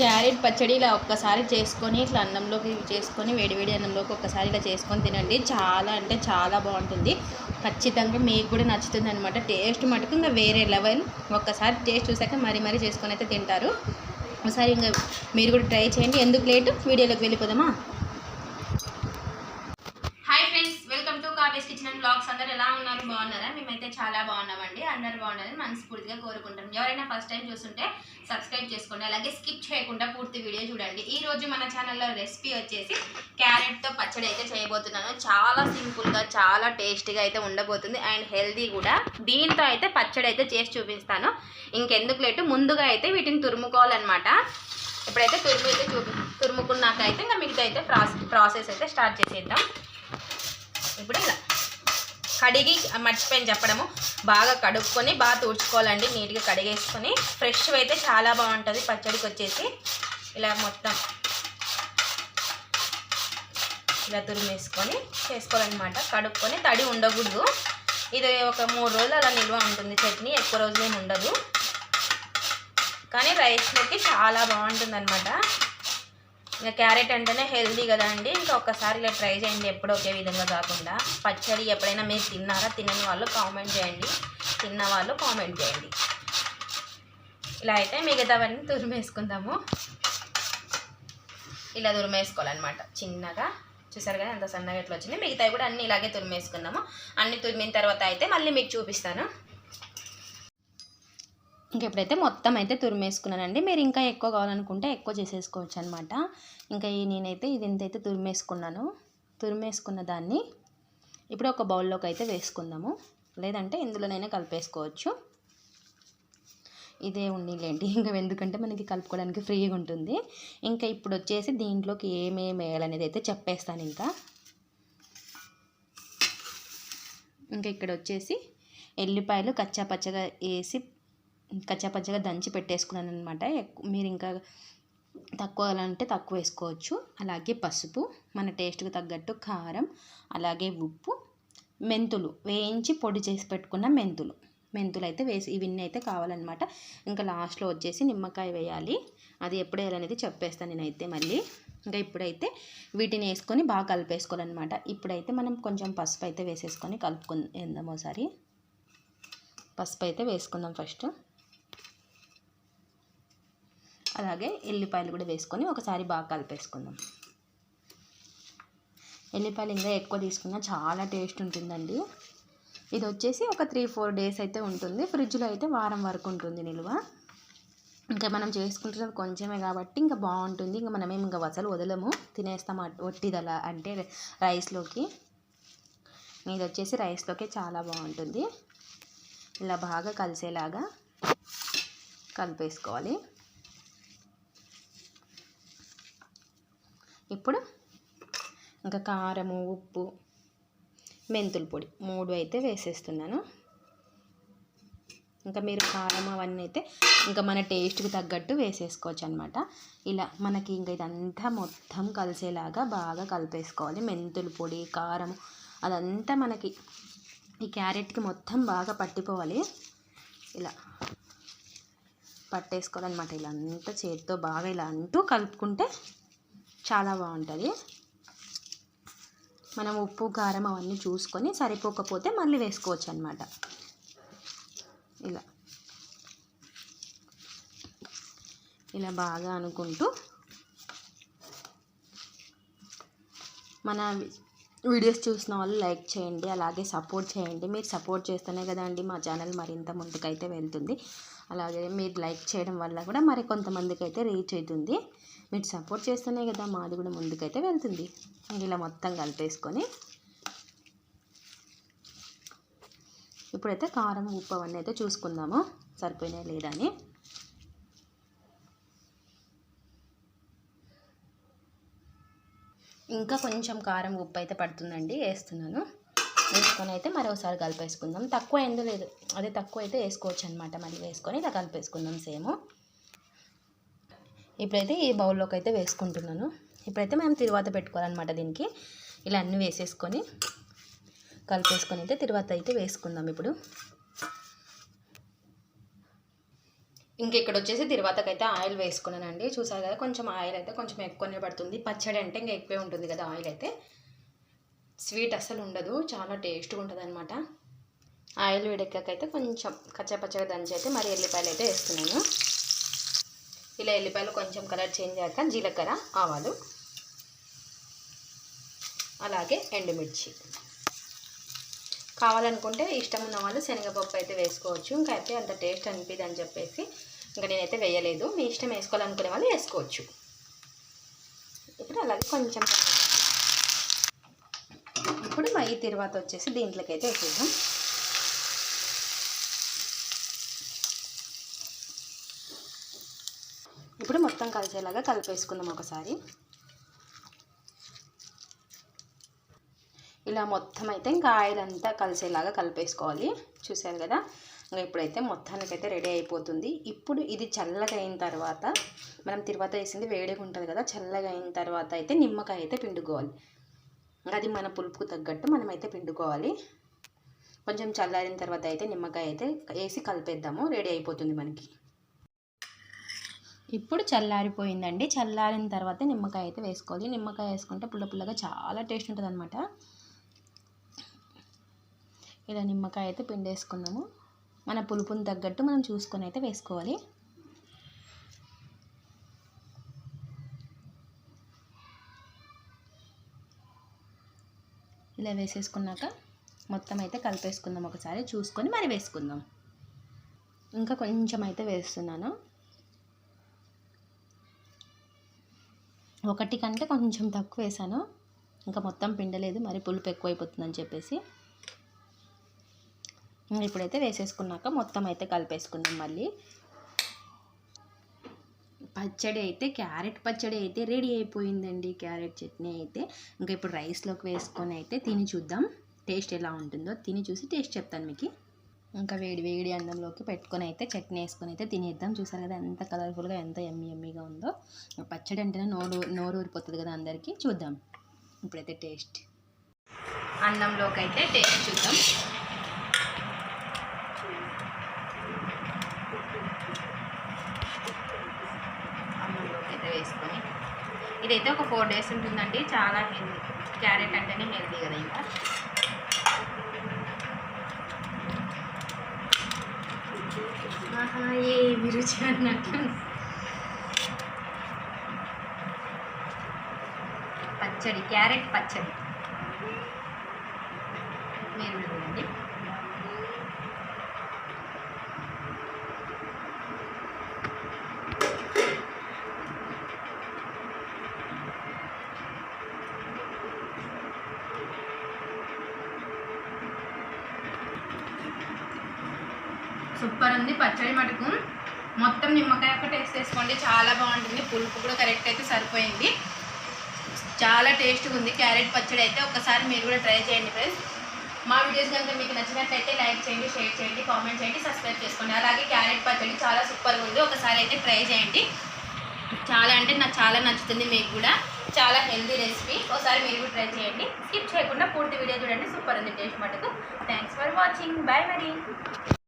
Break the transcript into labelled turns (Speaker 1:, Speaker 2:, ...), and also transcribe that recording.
Speaker 1: Carrot పచ్చడి ఇలా ఒక్కసారి చేసుకొని ఇట్లా అన్నంలోకి చేసుకొని వేడివేడి అన్నంలోకి ఒక్కసారి ఇలా చేసుకొని తినండి. చాలా అంటే చాలా బాగుంటుంది. ఖచ్చితంగా మీకు కూడా నచ్చుతుంది అనమాట టేస్ట్ మటుకు ఇంకా వేరే లెవెల్. ఒక్కసారి టేస్ట్ చూసాక మరీ మరీ చేసుకొని అయితే తింటారు. ఒకసారి ఇంకా మీరు కూడా ట్రై చేయండి. ఎందుకు లేటు? వీడియోలోకి వెళ్ళిపోదామా hi friends welcome to Kaves kitchen and blogs అందరు ఎలా ఉన్నారు బాగున్నారా మేమైతే చాలా బాగున్నామండి. అందరు బాగుండాలని మనస్ఫూర్తిగా కోరుకుంటాం ఎవరైనా ఫస్ట్ టైం చూస్తుంటే సబ్స్క్రైబ్ చేసుకోండి. అలాగే స్కిప్ చేయకుండా పూర్తి వీడియో చూడండి. ఈ రోజు మన ఛానల్లో రెసిపీ వచ్చేసి క్యారెట్తో పచ్చడి అయితే చేయబోతున్నాను. చాలా సింపుల్గా చాలా టేస్టీగా అయితే ఉండబోతుంది. అండ్ హెల్దీ కూడా. దీంతో అయితే పచ్చడి అయితే చేసి చూపిస్తాను. ఇంకెందుకు లేటు ముందుగా అయితే వీటిని తురుముకోవాలన్నమాట. ఇప్పుడైతే తురుము అయితే చూపి తురుముకున్నాక అయితే ఇంకా మిగతా అయితే ప్రాసెస్ ప్రాసెస్ అయితే స్టార్ట్ చేసేద్దాం. ఇప్పుడు ఇలా. కడిగి మర్చిపోయింది చెప్పడము. బాగా కడుక్కొని బాగా తుడుచుకోవాలండి. నీట్గా కడిగేసుకొని ఫ్రెష్ అయితే చాలా బాగుంటుంది. పచ్చడికి వచ్చేసి ఇలా మొత్తం ఇలా తురిమేసుకొని చేసుకోవాలన్నమాట. కడుక్కొని తడి ఉండకూడదు. ఇది ఒక మూడు రోజులు అలా నిల్వ ఉంటుంది. చట్నీ ఎక్కువ రోజులు ఏమి ఉండదు. కానీ రైస్లోకి చాలా బాగుంటుంది అనమాట ఇంకా క్యారెట్ అంటేనే హెల్దీ కదా అండి. ఇంకా ఒక్కసారి ఇలా ట్రై చేయండి. ఎప్పుడు ఒకే విధంగా కాకుండా. పచ్చడి ఎప్పుడైనా మీరు తిన్నారా? తినని వాళ్ళు కామెంట్ చేయండి. తిన్న వాళ్ళు కామెంట్ చేయండి. ఇలా అయితే మిగతావన్నీ తురిమేసుకుందాము. ఇలా తురిమేసుకోవాలన్నమాట. చిన్నగా. చూసారు కదా ఎంత సన్నగా ఎట్లా వచ్చింది? మిగతావి కూడా అన్నీ ఇలాగే తురిమేసుకుందాము. అన్నీ తురిమిన తర్వాత అయితే మళ్ళీ మీకు చూపిస్తాను. ఇంకెప్పుడైతే మొత్తం అయితే తురిమేసుకున్నానండి మీరు ఇంకా ఎక్కువ కావాలనుకుంటే ఎక్కువ చేసేసుకోవచ్చు అనమాట ఇంకా ఈ నేనైతే ఇది ఎంతైతే తురిమేసుకున్నాను. తురిమేసుకున్న దాన్ని ఇప్పుడు ఒక బౌల్లోకి అయితే వేసుకుందాము. లేదంటే ఇందులోనైనా కలిపేసుకోవచ్చు. ఇదే ఉండిలేండి. ఇంకా ఎందుకంటే మనకి కలుపుకోవడానికి ఫ్రీగా ఉంటుంది. ఇంకా ఇప్పుడు వచ్చేసి దీంట్లోకి ఏమేమి వేయాలనేది అయితే చెప్పేస్తాను ఇంకా. ఇంకా ఇక్కడ వచ్చేసి ఎల్లిపాయలు కచ్చా పచ్చగా వేసి కచ్చాపచ్చగా దంచి పెట్టేసుకున్నాను అనమాట మీరు ఇంకా తక్కువ అంటే తక్కువ వేసుకోవచ్చు అలాగే పసుపు మన టేస్ట్కి తగ్గట్టు కారం అలాగే ఉప్పు మెంతులు వేయించి పొడి చేసి పెట్టుకున్న మెంతులు. మెంతులు అయితే వేసి ఇవన్నీ అయితే కావాలన్నమాట. ఇంకా లాస్ట్లో వచ్చేసి నిమ్మకాయ వేయాలి. అది ఎప్పుడు వేయాలనేది చెప్పేస్తాను నేనైతే మళ్ళీ. ఇంకా ఇప్పుడైతే వీటిని వేసుకొని బాగా కలిపేసుకోవాలన్నమాట. ఇప్పుడైతే మనం కొంచెం పసుపు అయితే వేసేసుకొని కలుపుకుందాం ఒకసారి. పసుపు అయితే వేసుకుందాం ఫస్ట్. అలాగే ఎల్లిపాయలు కూడా వేసుకొని ఒకసారి బాగా కలిపేసుకుందాం. ఎల్లిపాయలు ఇంకా ఎక్కువ తీసుకున్నా చాలా టేస్ట్ ఉంటుందండి. ఇది వచ్చేసి ఒక త్రీ ఫోర్ డేస్ అయితే ఉంటుంది. ఫ్రిడ్జ్లో అయితే వారం వరకు ఉంటుంది నిల్వ. ఇంకా మనం చేసుకుంటున్నది కొంచెమే కాబట్టి ఇంకా బాగుంటుంది. ఇంకా మనమేం ఇంకా అసలు వదలము. తినేస్తాం ఒట్టిదలా అంటే రైస్లోకి. ఇది వచ్చేసి రైస్లోకి చాలా బాగుంటుంది. ఇలా బాగా కలిసేలాగా కలిపేసుకోవాలి. ఇప్పుడు ఇంకా కారము ఉప్పు మెంతుల పొడి మూడు అయితే వేసేస్తున్నాను. ఇంకా మీరు కారం అవన్నీ అయితే ఇంకా మన టేస్ట్కి తగ్గట్టు వేసేసుకోవచ్చు అనమాట ఇలా మనకి ఇంకా ఇదంతా మొత్తం కలిసేలాగా బాగా కలిపేసుకోవాలి. మెంతుల పొడి కారం అదంతా మనకి ఈ క్యారెట్కి మొత్తం బాగా పట్టిపోవాలి. ఇలా పట్టేసుకోవాలన్నమాట. ఇలా అంతా చేతితో బాగా ఇలా అంటూ కలుపుకుంటే చాలా బాగుంటుంది. మనం ఉప్పు కారం అవన్నీ చూసుకొని సరిపోకపోతే మళ్ళీ వేసుకోవచ్చు అనమాట ఇలా. ఇలా బాగా అనుకుంటూ మన వీడియోస్ చూసిన వాళ్ళు లైక్ చేయండి అలాగే సపోర్ట్ చేయండి. మీరు సపోర్ట్ చేస్తేనే కదండి మా ఛానల్ మరింత ముందుకైతే వెళ్తుంది. అలాగే మీరు లైక్ చేయడం వల్ల కూడా మరి కొంతమందికి అయితే రీచ్ అవుతుంది. మీరు సపోర్ట్ చేస్తేనే కదా మాది కూడా ముందుకైతే వెళ్తుంది. ఇలా మొత్తం కలిపేసుకొని ఇప్పుడైతే కారం ఉప్పు అవన్నీ అయితే చూసుకుందాము. సరిపోయినాయి లేదా అని. ఇంకా కొంచెం కారం ఉప్పు అయితే పడుతుందండి వేస్తున్నాను. వేసుకొని అయితే మరోసారి కలిపేసుకుందాం. తక్కువ ఎందు లేదు. అదే తక్కువ అయితే వేసుకోవచ్చు అనమాట మళ్ళీ వేసుకొని ఇలా కలిపేసుకుందాం సేమ్. ఇప్పుడైతే ఈ బౌల్లోకి అయితే వేసుకుంటున్నాను. ఇప్పుడైతే మనం తిరువాత పెట్టుకోవాలన్నమాట దీనికి. ఇలా అన్నీ వేసేసుకొని కలిపేసుకొని అయితే తిరువాత అయితే వేసుకుందాం ఇప్పుడు. ఇంక ఇక్కడ వచ్చేసి తిరువాతకైతే ఆయిల్ వేసుకున్నానండి. చూసారు కదా కొంచెం ఆయిల్ అయితే కొంచెం ఎక్కువనే పడుతుంది. పచ్చడి అంటే ఇంకా ఎక్కువే ఉంటుంది కదా ఆయిల్ అయితే. స్వీట్ అస్సలు ఉండదు చాలా టేస్ట్గా ఉంటుంది అనమాట ఆయిల్ వేడెక్కకైతే కొంచెం కచ్చపచ్చగా దంచి అయితే మరి ఎల్లిపాయలు అయితే వేస్తున్నాను. ఇలా ఎల్లిపాయలు కొంచెం కలర్ చేంజ్ అయ్యాక జీలకర్ర ఆవాలు అలాగే ఎండుమిర్చి. కావాలనుకుంటే ఇష్టం ఉన్న వాళ్ళు శనగపప్పు అయితే వేసుకోవచ్చు. ఇంకా అయితే అంత టేస్ట్ అనిపిది అని చెప్పేసి ఇంకా నేనైతే వేయలేదు. మీ ఇష్టం వేసుకోవాలనుకునే వాళ్ళు వేసుకోవచ్చు. ఇప్పుడు అలాగే కొంచెం ఇప్పుడు మై తర్వాత వచ్చేసి దీంట్లోకి అయితే వేసేద్దాం. ఇప్పుడు మొత్తం కలిసేలాగా కలిపేసుకుందాం ఒకసారి. ఇలా మొత్తం అయితే ఇంకా ఆయిల్ అంతా కలిసేలాగా కలిపేసుకోవాలి. చూసారు కదా? ఇంకా ఇప్పుడైతే మొత్తానికైతే రెడీ అయిపోతుంది. ఇప్పుడు ఇది చల్లగా అయిన తర్వాత మనం తిరువాత వేసింది వేడిగా ఉంటుంది కదా చల్లగా అయిన తర్వాత అయితే నిమ్మకాయ అయితే పిండుకోవాలి. అది మన పులుపుకు తగ్గట్టు మనం అయితే పిండుకోవాలి. కొంచెం చల్లారిన తర్వాత అయితే నిమ్మకాయ అయితే వేసి కలిపేద్దాము. రెడీ అయిపోతుంది మనకి. ఇప్పుడు చల్లారిపోయిందండి. చల్లారిన తర్వాత నిమ్మకాయ అయితే వేసుకోవాలి. నిమ్మకాయ వేసుకుంటే పుల్ల పుల్లగా చాలా టేస్ట్ ఉంటుంది అనమాట ఇలా నిమ్మకాయ అయితే పిండేసుకున్నాము. మన పులుపుని తగ్గట్టు మనం చూసుకొని అయితే వేసుకోవాలి. ఇలా వేసేసుకున్నాక మొత్తం అయితే కలిపేసుకుందాం ఒకసారి. చూసుకొని మరి వేసుకుందాం. ఇంకా కొంచెం అయితే వేస్తున్నాను. ఒకటి కంటే కొంచెం తక్కువ వేసాను. ఇంకా మొత్తం పిండలేదు మరి పులుపు ఎక్కువైపోతుందని చెప్పేసి. ఇప్పుడైతే వేసేసుకున్నాక మొత్తం అయితే కలిపేసుకుందాం మళ్ళీ. పచ్చడి అయితే క్యారెట్ పచ్చడి అయితే రెడీ అయిపోయిందండి క్యారెట్ చట్నీ అయితే. ఇంకా ఇప్పుడు రైస్లోకి వేసుకొని అయితే తిని చూద్దాం. టేస్ట్ ఎలా ఉంటుందో తిని చూసి టేస్ట్ చెప్తాను మీకు. ఇంకా వేడి వేడి అన్నంలోకి పెట్టుకొని అయితే చట్నీ వేసుకొని అయితే తినేద్దాం. చూసారు కదా ఎంత కలర్ఫుల్గా ఎంత ఎమ్మి ఎమ్మిగా ఉందో. పచ్చడి అంటేనే నోరు నోరు ఊరిపోతుంది కదా అందరికీ. చూద్దాం. ఇప్పుడైతే టేస్ట్ అన్నంలోకి అయితే టేస్ట్ చూద్దాం. అన్నంలోకి అయితే వేసుకొని. ఇదైతే ఒక ఫోర్ డేస్ ఉంటుందండి. చాలా హెల్దీ క్యారెట్ అంటేనే హెల్దీ కదా ఇంకా. ఏ రుచి అన్నట్టు పచ్చడి క్యారెట్ పచ్చడి. మీరు అండి చూడండి. సూపర్ ఉంది పచ్చడి మటుకు. మొత్తం నిమ్మకాయ ఒక టేస్ట్ చేసుకోండి చాలా బాగుంటుంది. పులుపు కూడా కరెక్ట్ అయితే సరిపోయింది. చాలా టేస్ట్గా ఉంది. క్యారెట్ పచ్చడి అయితే ఒకసారి మీరు కూడా ట్రై చేయండి ఫ్రెండ్స్ మా వీడియోస్ కనుక మీకు నచ్చినట్లయితే లైక్ చేయండి షేర్ చేయండి కామెంట్ చేయండి సబ్స్క్రైబ్ చేసుకోండి. అలాగే క్యారెట్ పచ్చడి చాలా సూపర్గా ఉంది. ఒకసారి అయితే ట్రై చేయండి. చాలా అంటే నాకు చాలా నచ్చుతుంది మీకు కూడా. చాలా హెల్దీ రెసిపీ ఒకసారి మీరు కూడా ట్రై చేయండి. స్కిప్ చేయకుండా పూర్తి వీడియో చూడండి. సూపర్ ఉంది టేస్ట్ మటుకు. థ్యాంక్స్ ఫర్ వాచింగ్ బాయ్ మరి.